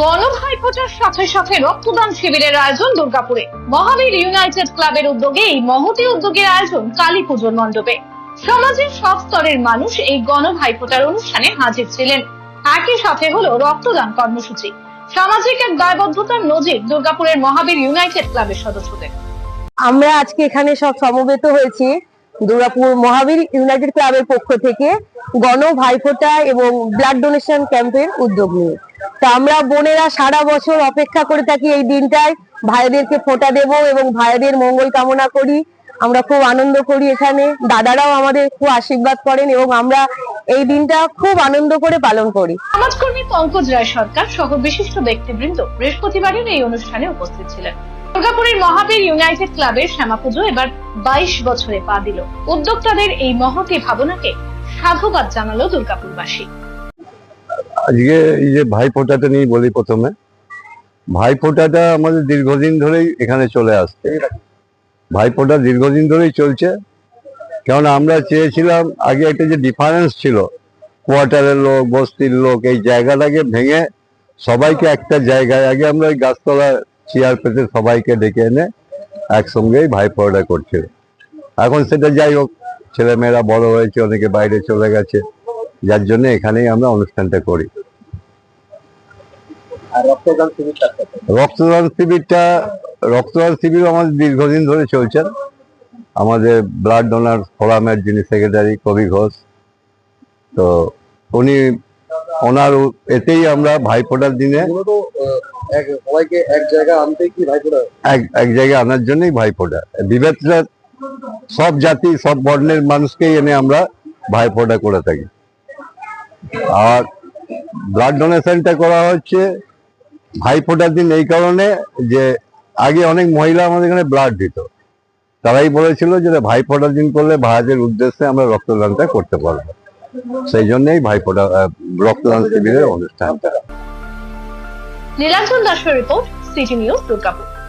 গণভাইফোঁটার সাথে সাথে রক্তদান শিবিরের আয়োজন দুর্গাপুরে। মহাবীর ইউনাইটেড ক্লাবের উদ্যোগে এই মহতি উদ্যোগের আয়োজন কালী পুজোর মণ্ডপে। সমাজের সব স্তরের মানুষ এই গণভাইফোঁটার অনুষ্ঠানে হাজির ছিলেন। একই সাথে হলো রক্তদান কর্মসূচি। সামাজিক এক দায়বদ্ধতার নজির দুর্গাপুরের মহাবীর ইউনাইটেড ক্লাবের সদস্যদের। আমরা আজকে এখানে সব সমবেত হয়েছি দুর্গাপুর মহাবীর ইউনাইটেড ক্লাবের পক্ষ থেকে গণ ভাইফোঁটা এবং ব্লাড ডোনেশন ক্যাম্পের উদ্যোগ নিয়ে। তো আমরা বোনেরা সারা বছর অপেক্ষা করে থাকি এই দিনটায়। ভাইদেরকে ফোঁটা দেব এবং ভাইদের মঙ্গল কামনা করি। আমরা খুব আনন্দ করি এখানে। দাদারাও আমাদের খুব আশীর্বাদ করেন এবং আমরা এই দিনটা খুব আনন্দ করে পালন করি। সমাজকর্মী পঙ্কজ রায় সরকার সহ বিশিষ্ট ব্যক্তিবৃন্দ বৃহস্পতিবারের এই অনুষ্ঠানে উপস্থিত ছিলেন। দুর্গাপুরের মহাবীর ইউনাইটেড ক্লাবের শ্যামা পুজো এবার বাইশ বছরে পা দিল। উদ্যোক্তাদের এই মহতি ভাবনাকে সাধুবাদ জানালো দুর্গাপুরবাসী। আজকে এই যে ভাইফোঁটাটা নিয়ে বলি প্রথমে, ভাইফোঁটাটা আমাদের দীর্ঘদিন ধরেই এখানে চলে আসছে। ভাইফোঁটা দীর্ঘদিন ধরেই চলছে। কেননা আমরা চেয়েছিলাম আগে একটা যে ডিফারেন্স ছিল, কোয়ার্টারের লোক, বস্তির লোক, এই জায়গাটাকে ভেঙে সবাইকে একটা জায়গায়, আগে আমরা ওই গাছতলা চেয়ার পেতে সবাইকে ডেকে এনে একসঙ্গেই ভাইফোঁটা করছিল। এখন সেটা যাই হোক, ছেলেমেয়েরা বড় হয়েছে, অনেকে বাইরে চলে গেছে, যার জন্য এখানেই আমরা অনুষ্ঠানটা করি। রক্তদান শিবিরটা রক্তদান শিবির আমাদের দীর্ঘদিন ধরে চলছে। আমাদের ব্লাড ডোনার ফোরামের যিনি সেক্রেটারি কবি ঘোষ তো উনি ওনার এতেই আমরা ভাইফোঁটার দিনে এক সবাইকে এক জায়গায় আনতে কি ভাইফোঁটা এক এক জায়গায় আনার জন্যই ভাইফোঁটা বিভেদটা সব জাতি সব বর্ণের মানুষকেই এনে আমরা ভাইফোঁটা করে থাকি। আর ব্লাড ডোনেশনটা করা হচ্ছে ভাইফোঁটার দিন এই কারণে যে আগে অনেক মহিলা আমাদের এখানে ব্লাড দিত। তারাই বলেছিল যে ভাইফোঁটার দিন করলে ভাইদের উদ্দেশ্যে আমরা রক্তদানটা করতে পারব। সেই জন্যই ভাইফোঁটা রক্তদান শিবিরের অনুষ্ঠানটা। নীলাঞ্জন দাসের রিপোর্ট, সিটি নিউজ দুর্গাপুর।